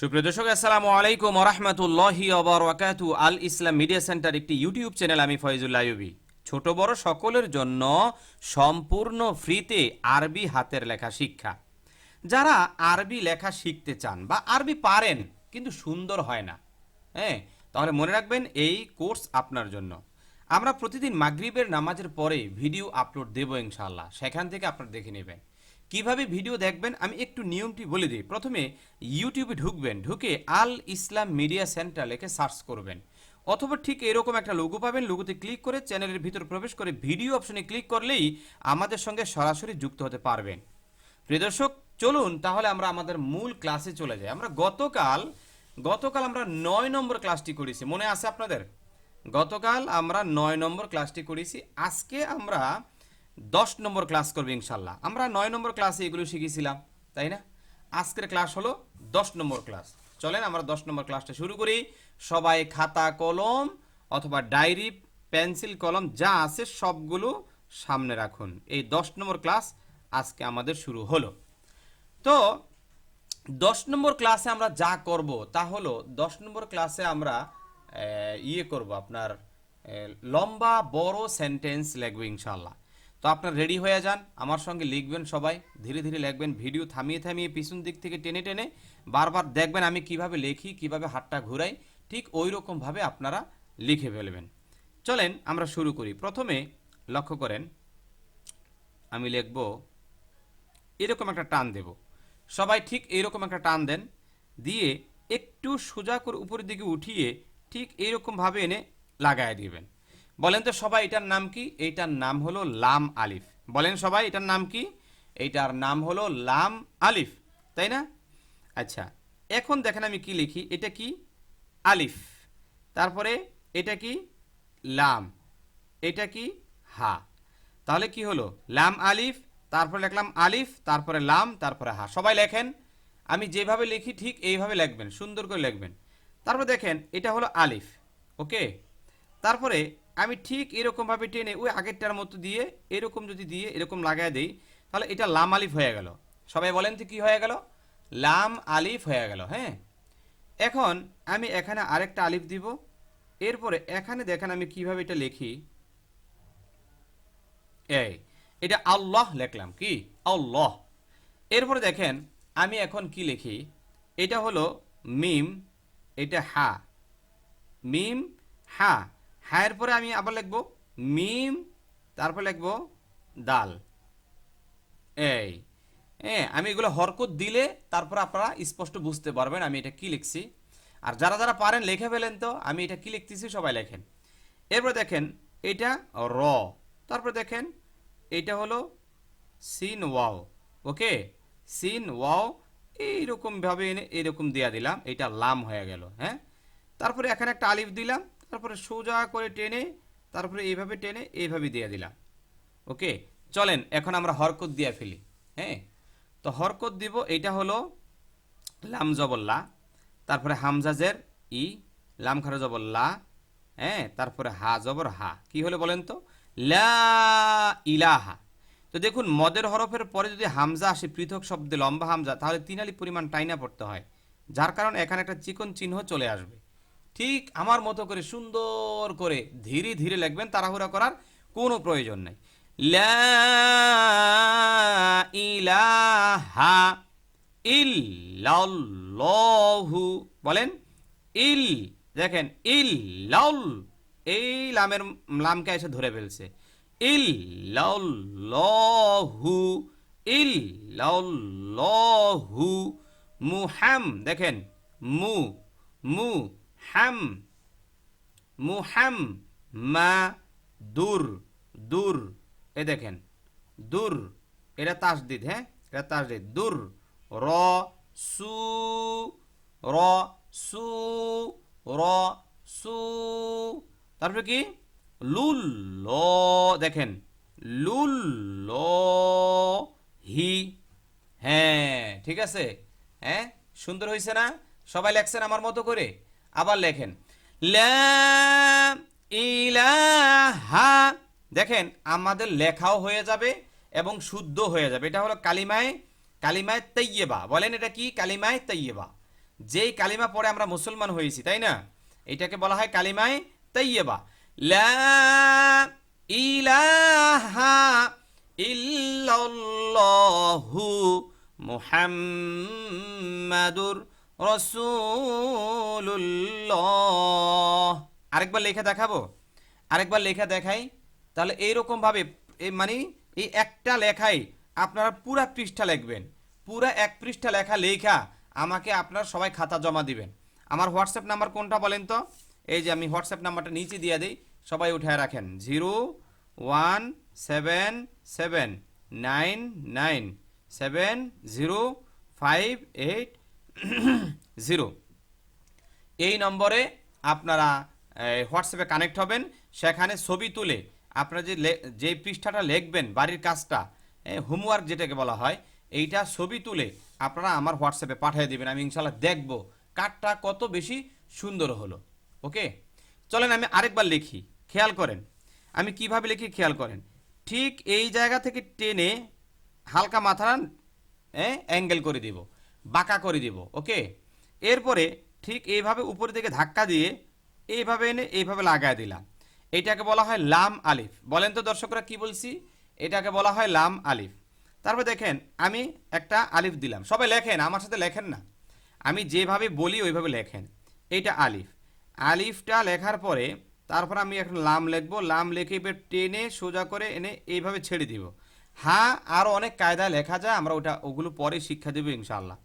সুপ্রিয় দর্শক, আসসালামু আলাইকুম রহমতুল্লাহি ওবরাকাতু। আল ইসলাম মিডিয়া সেন্টার একটি ইউটিউব চ্যানেল, আমি ফয়জুল্লাহ আইয়ুবী। ছোট বড় সকলের জন্য সম্পূর্ণ ফ্রিতে আরবি হাতের লেখা শিক্ষা। যারা আরবি লেখা শিখতে চান বা আরবি পারেন, কিন্তু সুন্দর হয় না হ্যাঁ তাহলে মনে রাখবেন এই কোর্স আপনার জন্য। আমরা প্রতিদিন মাগরিবের নামাজের পরে ভিডিও আপলোড দেবো ইনশাল্লাহ সেখান থেকে আপনারা দেখে নেবেন। কীভাবে ভিডিও দেখবেন, আমি একটু নিয়মটি বলে দিই। প্রথমে ইউটিউবে ঢুকবেন, ঢুকে আল ইসলাম মিডিয়া সেন্টার লিখে সার্চ করবেন। অথবা ঠিক এরকম একটা লোগো পাবেন লোগোতে ক্লিক করে চ্যানেলের ভিতর প্রবেশ করে ভিডিও অপশনে ক্লিক করলেই আমাদের সঙ্গে সরাসরি যুক্ত হতে পারবেন। প্রিয় দর্শক, চলুন তাহলে আমরা আমাদের মূল ক্লাসে চলে যাই। আমরা গতকাল গতকাল আমরা নয় নম্বর ক্লাসটি করেছি। মনে আছে আপনাদের? গতকাল আমরা নয় নম্বর ক্লাসটি করেছি। আজকে আমরা দশ নম্বর ক্লাস করবে ইনশাল্লাহ। আমরা নয় নম্বর ক্লাসে এগুলো শিখেছিলাম, তাই না? আজকের ক্লাস হলো দশ নম্বর ক্লাস চলেন আমরা দশ নম্বর ক্লাসটা শুরু করি। সবাই খাতা, কলম অথবা ডায়েরি পেন্সিল কলম যা আছে সবগুলো সামনে রাখুন। এই দশ নম্বর ক্লাস আজকে আমাদের শুরু হলো। তো দশ নম্বর ক্লাসে আমরা যা করব তা হলো দশ নম্বর ক্লাসে আমরা ইয়ে করব আপনার লম্বা, বড় সেন্টেন্স লিখব ইনশাল্লাহ। তো আপনার রেডি হয়ে যান, আমার সঙ্গে লিখবেন সবাই, ধীরে ধীরে লিখবেন ভিডিও থামিয়ে থামিয়ে পিছন দিক থেকে টেনে টেনে বারবার দেখবেন আমি কীভাবে লিখি, কীভাবে হাতটা ঘুরাই, ঠিক ওই রকমভাবে আপনারা লিখে ফেলবেন। চলেন আমরা শুরু করি। প্রথমে লক্ষ্য করেন, আমি লিখব, এরকম একটা টান দেব। সবাই ঠিক এরকম একটা টান দেন, দিয়ে একটু সোজা করে উপরের দিকে উঠিয়ে ঠিক এইরকমভাবে এনে লাগায় দিবেন। বলেন তো সবাই, এটার নাম কি? এইটার নাম হলো লাম আলিফ। বলেন সবাই, এটার নাম কি? এইটার নাম হলো লাম আলিফ, তাই না? আচ্ছা এখন দেখেন আমি কি লিখি। এটা কি? আলিফ। তারপরে এটা কি? লাম। এটা কি? হা। তাহলে কি হলো? লাম আলিফ, তারপরে লিখলাম আলিফ, তারপরে লাম, তারপরে হা। সবাই লেখেন? আমি যেভাবে লিখি ঠিক এইভাবে লিখবেন, সুন্দর করে লিখবেন। তারপর দেখেন, এটা হলো আলিফ, ওকে? তারপরে আমি ঠিক এরকমভাবে টেনে ওই আগেরটার মতো দিয়ে, এরকম যদি দিয়ে, এরকম লাগায় দিই, তাহলে এটা লাম আলিফ হয়ে গেল। সবাই বলেন তো কি হয়ে গেল? লাম আলিফ হয়ে গেল হ্যাঁ? এখন আমি এখানে আরেকটা আলিফ দিব। এরপরে এখানে দেখেন আমি কীভাবে এটা লিখি। এই, এটা আল্লাহ লিখলাম, কি? আল্লাহ। এরপরে দেখেন আমি এখন কি লিখি? এটা হলো মিম, এটা হা। মিম, হা। হায়ের পরে আমি আবার লিখব মিম, তারপর লিখব দাল। এই হ্যাঁ আমি এগুলো হরকত দিলে তারপর আপনারা স্পষ্ট বুঝতে পারবেন আমি এটা কি লিখছি। আর যারা যারা পারেন লিখে ফেলেন তো, আমি এটা কি লিখতেছি সবাই লেখেন। এরপর দেখেন, এটা র, তারপর দেখেন, এটা হলো সিন ওয়াও, ওকে? সিন ওয়াও, এইরকমভাবে এনে এরকম দেয়া দিলাম, এটা লাম হয়ে গেল হ্যাঁ? তারপরে এখানে একটা আলিফ দিলাম তারপরে সোজা করে টেনে তারপরে এইভাবে টেনে এইভাবে দিয়ে দিলাম। ওকে? চলেন, এখন আমরা হরকত দিয়ে ফেলি। হ্যাঁ? তো হরকত দিব, এইটা হলো লাম জবল্লা তারপরে হামজাজের ই, লাম খারা জবর লা হ্যাঁ? তারপরে হা জবর হা। কি হলো বলেন তো? লা ইলাহা। তো দেখুন, মদের হরফের পরে যদি হামজা আসে, পৃথক শব্দে লম্বা হামজা, তাহলে তিন আলি পরিমাণ টাইনা পড়তে হয়, যার কারণে এখানে একটা চিকন চিহ্ন চলে আসবে। ঠিক আমার মতো করে সুন্দর করে ধীরে ধীরে লিখবেন, তাড়াহুড়া করার কোনো প্রয়োজন নেই। ইলাহা ইল্লাল্লাহু, বলেন, ইল, দেখেন ইল লাউল এই লামের লামকে এসে ধরে ফেলছে। ইল লাউল্লাহু ইল লাউল্লাহু মুহাম, দেখেন, মু মু হাম মুহাম মা দুর দুর এ দেখেন। দুর এটা তাসদিদ হ্যাঁ? এটা তাসদিদ। দুর র সু র সু র সু তারপরে কি? লুল ল দেখেন। লুল ল হি হ্যাঁ ঠিক আছে? হ্যাঁ? সুন্দর হয়েছে না? সবাই লেখছেন আমার মতো করে? আবার লেখেন ইলাহা, দেখেন, আমাদের লেখাও হয়ে যাবে এবং শুদ্ধ হয়ে যাবে। এটা হলো কালিমায় কালিমায় তৈয়বা বলেন এটা কি? কালিমায় তৈয়বা যেই কালিমা পড়ে আমরা মুসলমান হয়েছি, তাই না? এটাকে বলা হয় কালিমায় তাইয়েবা লা ইলাহা ইল্লাল্লাহু মুহাম্মাদুর রাসূলুল্লাহ। আরেকবার লেখা দেখাবো? আরেকবার লেখা দেখাই। তাহলে এইরকম ভাবে মানে এই একটা লেখাই আপনারা পুরা পৃষ্ঠা লিখবেন। পুরা এক পৃষ্ঠা লেখা লেখা আমাকে আপনারা সবাই খাতা জমা দিবেন। আমার হোয়াটসঅ্যাপ নাম্বার কোনটা বলেন তো? এই যে আমি হোয়াটসঅ্যাপ নাম্বারটা নিচে দিয়ে দিই। সবাই উঠায় রাখেন। Zero one seven seven nine nine seven zero five eight zero. এই নম্বরে আপনারা হোয়াটসঅ্যাপে কানেক্ট হবেন, সেখানে ছবি তুলে আপনারা যে যে পৃষ্ঠাটা লিখবেন, বাড়ির কাজটা হোমওয়ার্ক যেটাকে বলা হয়, এইটা ছবি তুলে আপনারা আমার হোয়াটসঅ্যাপে পাঠিয়ে দেবেন, আমি ইনশাল্লাহ দেখব কাঠটা কত বেশি সুন্দর হলো, ওকে? চলেন আমি আরেকবার লিখি, খেয়াল করেন, আমি কীভাবে লিখি খেয়াল করেন, ঠিক এই জায়গা থেকে টেনে হালকা মাথা অ্যাঙ্গেল করে দিব বাঁকা করে দিব, ওকে? এরপরে ঠিক এইভাবে উপরের দিকে ধাক্কা দিয়ে এইভাবে এনে এইভাবে লাগায় দিলাম। এটাকে বলা হয় লাম আলিফ। বলেন তো দর্শকরা কি বলছি? এটাকে বলা হয় লাম আলিফ। তারপর দেখেন, আমি একটা আলিফ দিলাম। সবাই লেখেন, আমার সাথে লেখেন না। আমি যেভাবে বলি ওইভাবে লেখেন। এইটা আলিফ। আলিফটা লেখার পরে তারপর আমি এখন লাম লিখব। লাম লিখে এবার টেনে সোজা করে এনে এইভাবে ছেড়ে দিব। হ্যাঁ আরও অনেক কায়দায় লেখা যায়, আমরা ওটা, ওগুলো পরে শিক্ষা দেবো ইনশাআল্লাহ।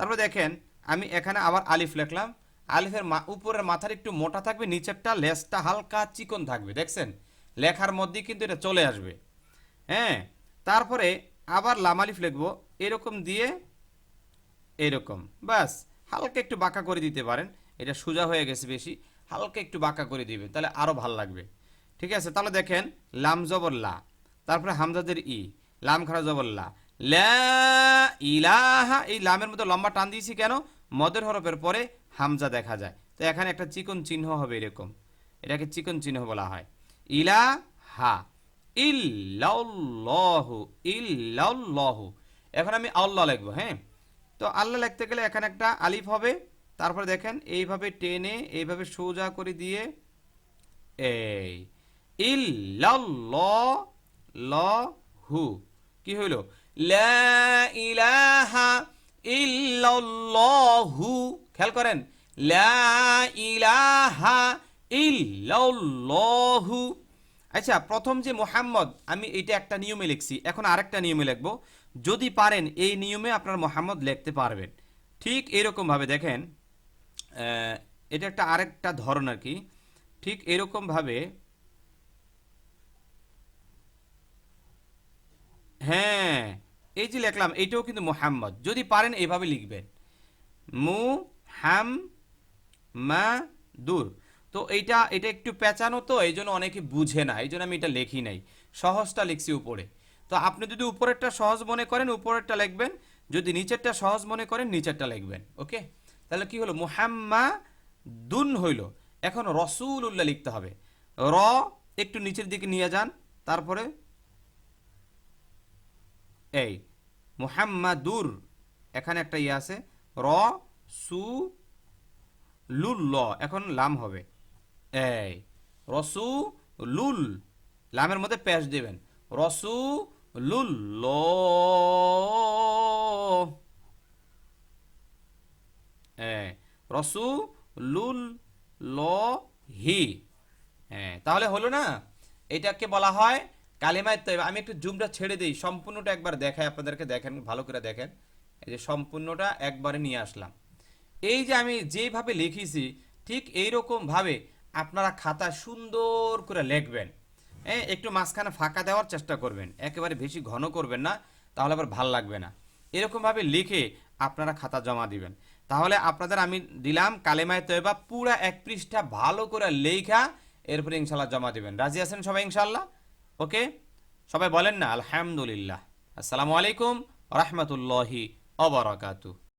তারপর দেখেন, আমি এখানে আবার আলিফ লিখলাম। আলিফের মা উপরের মাথার একটু মোটা থাকবে, নিচেরটা লেসটা হালকা চিকন থাকবে, দেখছেন? লেখার মধ্যেই কিন্তু এটা চলে আসবে। হ্যাঁ তারপরে আবার লাম আলিফ লিখব, এরকম দিয়ে এরকম বাস হালকা একটু বাঁকা করে দিতে পারেন, এটা সোজা হয়ে গেছে বেশি, হালকা একটু বাঁকা করে দিবেন, তাহলে আরও ভালো লাগবে। ঠিক আছে, তাহলে দেখেন, লাম জবর লা, তারপরে হামজাদের ই, লাম খারা জবর লা ইলাহা এই লামের মধ্যে লম্বা টান দিয়েছি কেন? মদের হরফের পরে হামজা দেখা যায়। তো এখানে একটা চিকন চিহ্ন হবে এরকম। এটাকে চিকন চিহ্ন বলা হয়। ইলা হা ইল্লাল্লাহু ইল্লাল্লাহু। এখন আমি আল্লাহ লিখব হ্যাঁ? তো আল্লাহ লিখতে গেলে এখানে একটা আলিফ হবে। তারপরে দেখেন, এইভাবে টেনে, এইভাবে সোজা করে দিয়ে এই, ইল্লাল্লাহু। কি হইল? লা ইলাহা ইল্লাল্লাহু, খেয়াল করেন, লা ইলাহা ইল্লাল্লাহু। আচ্ছা প্রথম যে মোহাম্মদ, আমি এটা একটা নিয়মে লিখছি, এখন আরেকটা নিয়মে লিখব। যদি পারেন, এই নিয়মে আপনার মোহাম্মদ লিখতে পারবেন। ঠিক এরকম ভাবে দেখেন এটা একটা আরেকটা ধরন আর কি। ঠিক এরকম হ্যাঁ এই যে লিখলাম এইটাও কিন্তু মোহাম্মদ। যদি পারেন এইভাবে লিখবেন। মু হাম মা দূর তো এইটা, এটা একটু পেঁচানো তো, এই জন্য অনেকে বুঝে না, এই জন্য আমি এটা লিখি নাই। সহজটা লিখছি উপরে। তো আপনি যদি উপরেরটা সহজ মনে করেন, উপরেরটা লিখবেন। যদি নিচেরটা সহজ মনে করেন, নিচেরটা লিখবেন, ওকে? তাহলে কি হলো? মুহাম্মা দুন হইল। এখন রসুল উল্লাহ লিখতে হবে। র একটু নিচের দিকে নিয়ে যান, তারপরে এই, মুহাম্মাদুর, এখানে একটা ইয়ে আছে, র, সু, লুল, ল, এখন লাম হবে। এই, রসু, লুল, লামের মধ্যে প্যাচ দেবেন। রসু, লুল রসু, লুল, ল, হি। হ্যাঁ তাহলে হলো না, এটাকে বলা হয় কালিমায় তৈবা আমি একটু জুমটা ছেড়ে দিই, সম্পূর্ণটা একবার দেখাই, আপনাদেরকে দেখেন, ভালো করে দেখেন। এই যে সম্পূর্ণটা একবারে নিয়ে আসলাম। এই যে আমি যেভাবে লিখেছি, ঠিক এইরকম ভাবে আপনারা খাতা সুন্দর করে লিখবেন। হ্যাঁ একটু মাঝখানে ফাঁকা দেওয়ার চেষ্টা করবেন, একেবারে বেশি ঘন করবেন না, তাহলে আবার ভালো লাগবে না। এরকমভাবে লিখে আপনারা খাতা জমা দিবেন। তাহলে আপনাদের আমি দিলাম কালেমায় তৈবা, পুরা এক পৃষ্ঠা ভালো করে লেখা, এরপরে ইনশাল্লাহ জমা দিবেন। রাজি আছেন সবাই ইনশাল্লাহ ওকে? সবাই বলেন না আলহামদুলিল্লাহ। আসসালামু আলাইকুম রহমতুল্লাহি অবরাকাতু